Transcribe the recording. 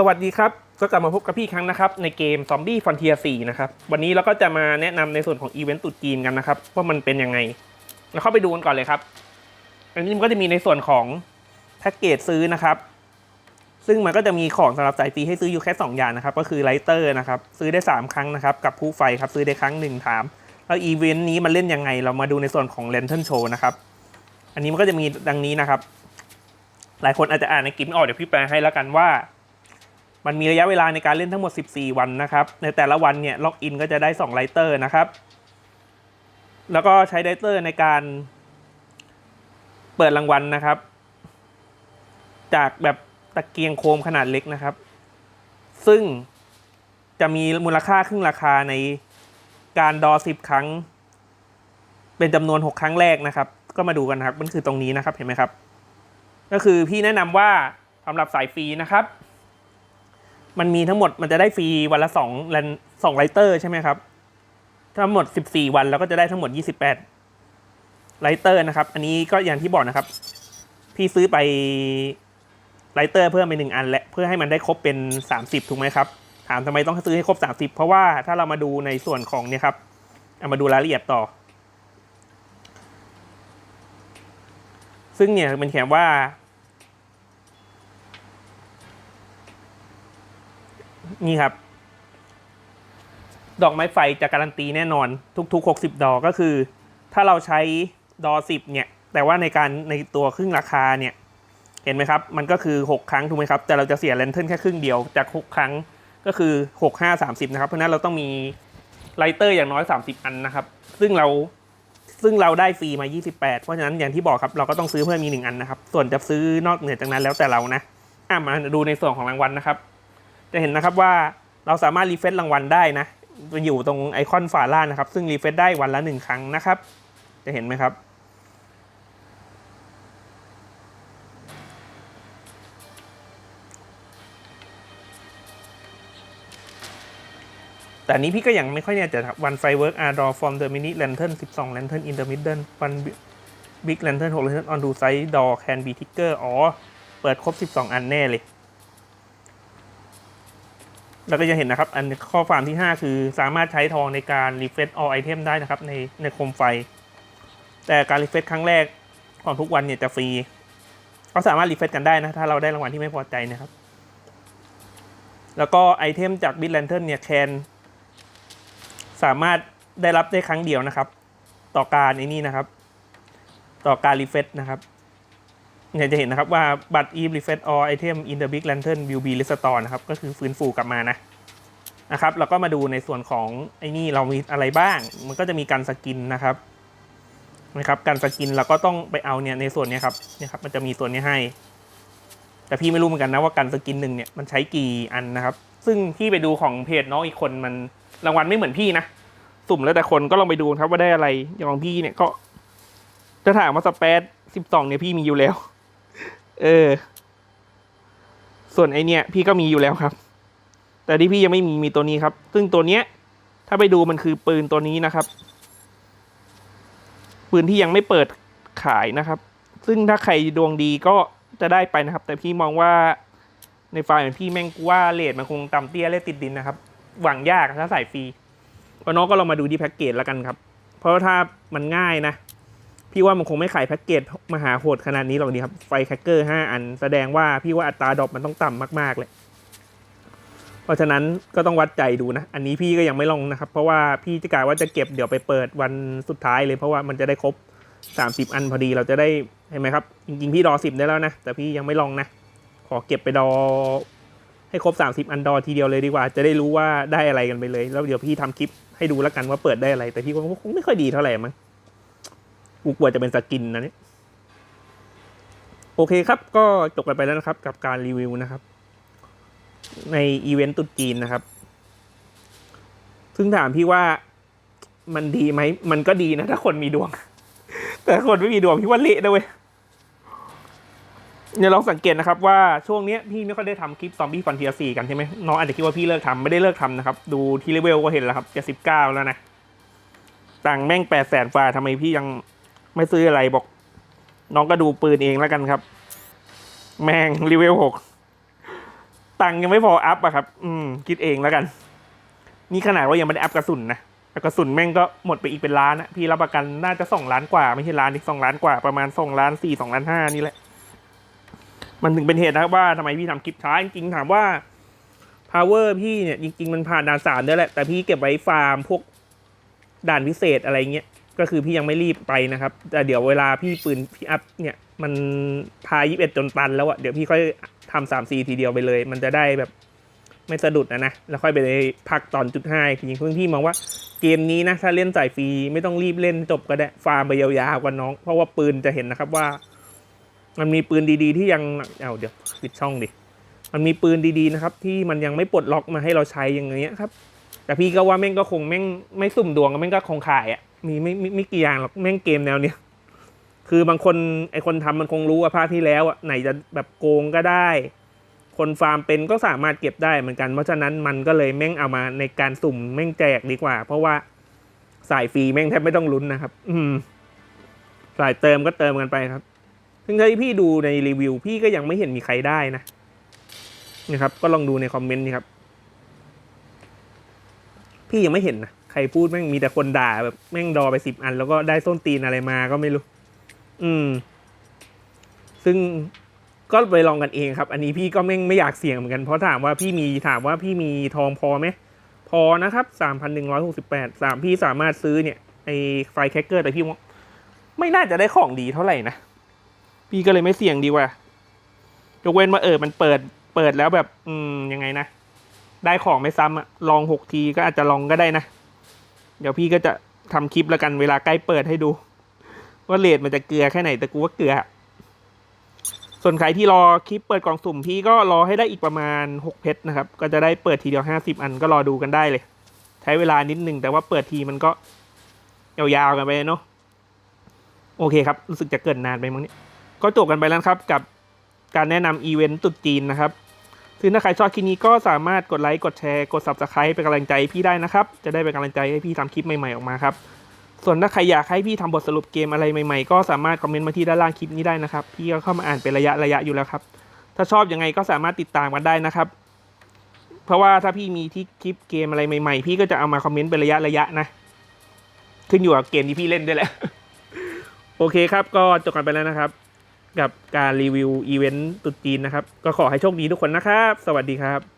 สวัสดีครับ ก็กลับมาพบกับพี่ครั้งนะครับ ในเกม Zombie Frontier 4นะครับ วันนี้เราก็จะมาแนะนำในส่วนของอีเวนต์ตรุษจีนกันนะครับ ว่ามันเป็นยังไง เราเข้าไปดูกันก่อนเลยครับ อันนี้มันก็จะมีในส่วนของแพ็กเกจซื้อนะครับ ซึ่งมันก็จะมีของสำหรับสายฟรีให้ซื้ออยู่แค่ 2 อย่างนะครับ ก็คือไลเตอร์นะครับ ซื้อได้ 3 ครั้งนะครับ กับผู้ไฟครับ ซื้อได้ครั้งหนึ่งถาม แล้วอีเวนต์นี้มันเล่นยังไง เรามาดูในส่วนของ Lantern Show นะครับ อันนี้มันก็จะมีดังนี้นะครับ หลายคนอาจจะอ่านในกิมไม่ออกเดี๋ยวพี่แปลให้แล้วกันว่า มันมีระยะเวลาในการเล่นทั้งหมด 14 วันนะครับ ในแต่ละวันเนี่ยล็อกอินก็จะได้2ไลเตอร์นะครับ แล้วก็ใช้ไลเตอร์ในการเปิดรางวัลนะครับ จากแบบตะเกียงโคมขนาดเล็กนะครับ ซึ่งจะมีมูลค่าครึ่งราคาในการดอ 10 ครั้ง เป็นจำนวน 6 ครั้งแรกนะครับ ก็มาดูกันนะครับ มันคือตรงนี้นะครับเห็นไหมครับ ก็คือพี่แนะนำว่าสำหรับสายฟรีนะครับ มันมีทั้งหมดมันจะได้ฟรีวันละสองแลนสองไลเตอร์ใช่ไหมครับทั้งหมด 14 วันแล้วก็จะได้ทั้งหมด 28 ไลเตอร์นะครับ อันนี้ก็อย่างที่บอกนะครับ พี่ซื้อไปไลเตอร์เพิ่มไปหนึ่งอันและเพื่อให้มันได้ครบเป็น 30 ถูกไหมครับ ถามทำไมต้องซื้อให้ครบ 30 เพราะว่าถ้าเรามาดูในส่วนของเนี่ยครับเอามาดูรายละเอียดต่อ ซึ่งเนี่ยมันเขียนว่า นี่ครับ ดอกไม้ไฟจะการันตีแน่นอนทุกๆ 60 ดอกก็คือ ถ้าเราใช้ดอ10เนี่ย แต่ว่าในการในตัวครึ่งราคาเนี่ย เห็นไหมครับ มันก็คือ 6 ครั้งถูกไหมครับ แต่เราจะเสียแลนเทิร์นแค่ครึ่งเดียวจาก 6 ครั้งก็คือ 6 5 30 นะครับ เพราะนั้นเราต้องมีไลเตอร์อย่างน้อย 30 อันนะครับ ซึ่งเราซึ่งเราได้ฟรีมา 28 เพราะฉะนั้นอย่างที่บอกครับเราก็ต้องซื้อเพิ่มมี 1 อันนะครับ ส่วนจะซื้อนอกเหนือจากนั้นแล้วแต่เรานะอะมาดูในส่วนของรางวัลนะครับ จะเห็นนะครับว่าเราสามารถรีเฟซรางวัลได้นะอยู่ตรงไอคอนฝาล่างนะครับ ซึ่งรีเฟซได้วันละหนึ่งครั้งนะครับ จะเห็นไหมครับ แต่นี้พี่ก็ยังไม่ค่อยเนี่ยจะวันไฟเวิร์กอาร์ดอฟอร์มเดอะมินิแลนเทิร์น12แลนเทิร์นอินเดอะมิดเดิลวันบิ๊กแลนเทิร์น6แลนเทิร์นออนดูไซด์ดอแคนบีทิกเกอร์อ๋อ เปิดครบ 12 อันแน่เลย แล้วก็จะเห็นนะครับ อันข้อความที่ 5 คือสามารถใช้ทองในการรีเฟ s อ all item ได้นะครับ ในในโคมไฟ แต่การรีเฟ s ครั้งแรกของทุกวันเนี่ยจะฟรีก็สามารถรีเฟ s กันได้นะ ถ้าเราได้รางวัลที่ไม่พอใจนะครับ แล้วก็ไอเทมจาก Big Lantern เนี่ยแคนสามารถได้รับได้ครั้งเดียวนะครับ ต่อการไอ้นี่นะครับ ต่อการรีเฟ s นะครับ เนี่ยจะเห็นนะครับว่าบัตร Eve Refresh All Item in the Big Lantern will be restored นะครับ ก็คือฟื้นฟูกลับมานะนะครับแล้วก็มาดูในส่วนของไอ้นี่เรามีอะไรบ้าง มันก็จะมีการสกินนะครับนะครับ การสกินเราก็ต้องไปเอาเนี่ยในส่วนนี้ครับเนี่ยครับมันจะมีตัวนี้ให้ แต่พี่ไม่รู้เหมือนกันนะว่าการสกินหนึ่งเนี่ยมันใช้กี่อันนะครับ ซึ่งพี่ไปดูของเพจน้องอีกคนมันรางวัลไม่เหมือนพี่นะสุ่มแล้วแต่คนก็ลองไปดูครับว่าได้อะไรอย่างของพี่เนี่ยก็จะถามว่าสเปซสิบสองเนี่ยพี่มีอยู่แล้ว เออ ส่วนไอเนี้ยพี่ก็มีอยู่แล้วครับ แต่ที่พี่ยังไม่มีมีตัวนี้ครับ ซึ่งตัวเนี้ย ถ้าไปดูมันคือปืนตัวนี้นะครับ ปืนที่ยังไม่เปิดขายนะครับ ซึ่งถ้าใครดวงดีก็จะได้ไปนะครับ แต่พี่มองว่าในไฟล์ของพี่แม่งกูว่าเลทมันคงต่ำเตี้ยเลทติดดินนะครับ หวังยากถ้าใส่ฟรีเพราะน้องก็ลองมาดูที่แพ็กเกจแล้วกันครับ เพราะถ้ามันง่ายนะ พี่ว่ามันคงไม่ขายแพ็กเกจมหาโหดขนาดนี้หรอกดีครับ ไฟแคคเกอร์ห้าอัน แสดงว่าพี่ว่าอัตราดรอปมันต้องต่ำมาก ๆ เลย เพราะฉะนั้นก็ต้องวัดใจดูนะ อันนี้พี่ก็ยังไม่ลองนะครับ เพราะว่าพี่จะกะว่าจะเก็บเดี๋ยวไปเปิดวันสุดท้ายเลยเพราะว่ามันจะได้ครบ 30 อันพอดีเราจะได้เห็นไหมครับ จริงๆพี่ดอสิบได้แล้วนะ แต่พี่ยังไม่ลองนะ ขอเก็บไปดอให้ครบ 30 อันดอทีเดียวเลยดีกว่า จะได้รู้ว่าได้อะไรกันไปเลย แล้วเดี๋ยวพี่ทำคลิปให้ดูแล้วกันว่าเปิดได้อะไร แต่พี่ก็คงไม่ค่อยดีเท่าไหร่มั้ง กูกลัวจะเป็นสกินนะเนี่ยโอเคครับ ก็จบกันไปแล้วนะครับ กับการรีวิวนะครับ ในอีเวนต์ตรุ๊จีนนะครับ ซึ่งถามพี่ว่ามันดีไหม มันก็ดีนะ ถ้าคนมีดวง แต่คนไม่มีดวงพี่ว่าเละนะเว้ยเนี่ยลองสังเกตนะครับว่าช่วงเนี้ยพี่ไม่ค่อยได้ทำคลิปซอมบี้ฟันเทียสี่กันใช่ไหมน้องอาจจะคิดว่าพี่เลิกทำไม่ได้เลิกทำนะครับ ดูที่เลเวลก็เห็นแล้วครับจะสิบเก้าแล้วนะตังแม่งแปดแสนฟ้าทำไมพี่ยัง ไม่ซื้ออะไรบอก น้องก็ดูปืนเองแล้วกันครับ แม่งรีเวลหกตังค์ยังไม่พออัพอะครับ อืม คิดเองแล้วกัน นี่ขนาดว่ายังไม่ได้อัพกระสุนนะแต่กระสุนแม่งก็หมดไปอีกเป็นล้านนะพี่รับประกันน่าจะสองล้านกว่า ไม่ใช่ล้านอีกสองล้านกว่าประมาณสองล้านสี่สองล้านห้านี่แหละ มันถึงเป็นเหตุนะครับว่าทำไมพี่ทำคลิปช้าจริงๆถามว่า power พี่เนี่ยจริงๆมันผ่านด่านสามด้วยแหละแต่พี่เก็บไว้ฟาร์มพวกด่านพิเศษอะไรเงี้ย ก็คือพี่ยังไม่รีบไปนะครับ แต่เดี๋ยวเวลาพี่ปืนพี่อัพเนี่ยมันพายี่สิบเอ็ดจนตันแล้วอะเดี๋ยวพี่ค่อยทำสามซีทีเดียวไปเลย มันจะได้แบบไม่สะดุดนะนะ แล้วค่อยไปพักตอนจุดห้าทีนี้เพื่อนพี่มองว่าเกมนี้นะ ถ้าเล่นสายฟรีไม่ต้องรีบเล่นจบก็ได้ฟาร์มไปยาวๆกว่าน้อง เพราะว่าปืนจะเห็นนะครับว่า มันมีปืนดีๆ ที่ยังเอาเดี๋ยวปิดช่องดิมันมีปืนดีๆนะครับ ที่มันยังไม่ปลดล็อกมาให้เราใช้อย่างเงี้ยครับ แต่พี่ก็ว่าแม่งก็คงแม่งไม่สุ่มดวงแม่งก็คงขายอะ่ะมีไม่ไม่ไม่กี่อย่างหรอกแม่งเกมแนวเนี้ยคือบางคนไอคนทำมันคงรู้ว่าภาคที่แล้วอะ่ะไหนจะแบบโกงก็ได้ คนฟาร์มเป็นก็สามารถเก็บได้เหมือนกัน เพราะฉะนั้นมันก็เลยแม่งเอามาในการสุ่มแม่งแจกดีกว่า เพราะว่าสายฟรีแม่งแทบไม่ต้องลุ้นนะครับ อืมสายเติมก็เติมกันไปครับ ซึ่งถ้าพี่ดูในรีวิว พี่ก็ยังไม่เห็นมีใครได้นะนะครับ ก็ลองดูในคอมเมนต์นี่ครับ พี่ยังไม่เห็นนะใครพูดแม่งมีแต่คนด่าแบบแม่งดอไปสิบอัน แล้วก็ได้ส้นตีนอะไรมาก็ไม่รู้ อืม ซึ่งก็ไปลองกันเองครับ อันนี้พี่ก็แม่งไม่อยากเสี่ยงเหมือนกันเพราะถามว่าพี่มีถามว่าพี่มีทองพอไหมพอนะครับสามพันหนึ่งร้อยหกสิบแปดสามพี่สามารถซื้อเนี่ยไอไฟแคคเกอร์แต่พี่ว่าไม่น่าจะได้ของดีเท่าไหร่นะ พี่ก็เลยไม่เสี่ยงดีกว่ายกเว้นว่าเออมันเปิดเปิดแล้วแบบ อืมยังไงนะ ได้ของไม่ซ้ำอะลองหกทีก็อาจจะลองก็ได้นะ เดี๋ยวพี่ก็จะทำคลิปแล้วกันเวลาใกล้เปิดให้ดู ว่าเลทมันจะเกลือแค่ไหนแต่กูว่าเกลือ ส่วนใครที่รอคลิปเปิดกล่องสุ่มพี่ก็รอให้ได้อีกประมาณหกเพชรนะครับ ก็จะได้เปิดทีเดียวห้าสิบอันก็รอดูกันได้เลย ใช้เวลานิดนึงแต่ว่าเปิดทีมันก็ยาวๆกันไปเนาะโอเคครับ รู้สึกจะเกินนานไปมั้งเนี่ยก็จบกันไปแล้วครับกับการแนะนำอีเวนต์ตรุษจีนนะครับ ซึ่งถ้าใครชอบคลิปนี้ก็สามารถกดไลค์ กดแชร์ กด subscribe เป็นกำลังใจพี่ได้นะครับ จะได้เป็นกำลังใจให้พี่ทำคลิปใหม่ๆออกมาครับ ส่วนถ้าใครอยากให้พี่ทำบทสรุปเกมอะไรใหม่ๆ ก็สามารถคอมเมนต์มาที่ด้านล่างคลิปนี้ได้นะครับ พี่ก็เข้ามาอ่านเป็นระยะระยะอยู่แล้วครับ ถ้าชอบยังไงก็สามารถติดตามกันได้นะครับ เพราะว่าถ้าพี่มีที่คลิปเกมอะไรใหม่ๆ พี่ก็จะเอามาคอมเมนต์เป็นระยะระยะนะ ขึ้นอยู่กับเกมที่พี่เล่นด้วยแหละ โอเคครับ ก็จบกันไปแล้วนะครับ กับการรีวิวอีเวนต์ตุดจีนนะครับ ก็ขอให้โชคดีทุกคนนะครับ สวัสดีครับ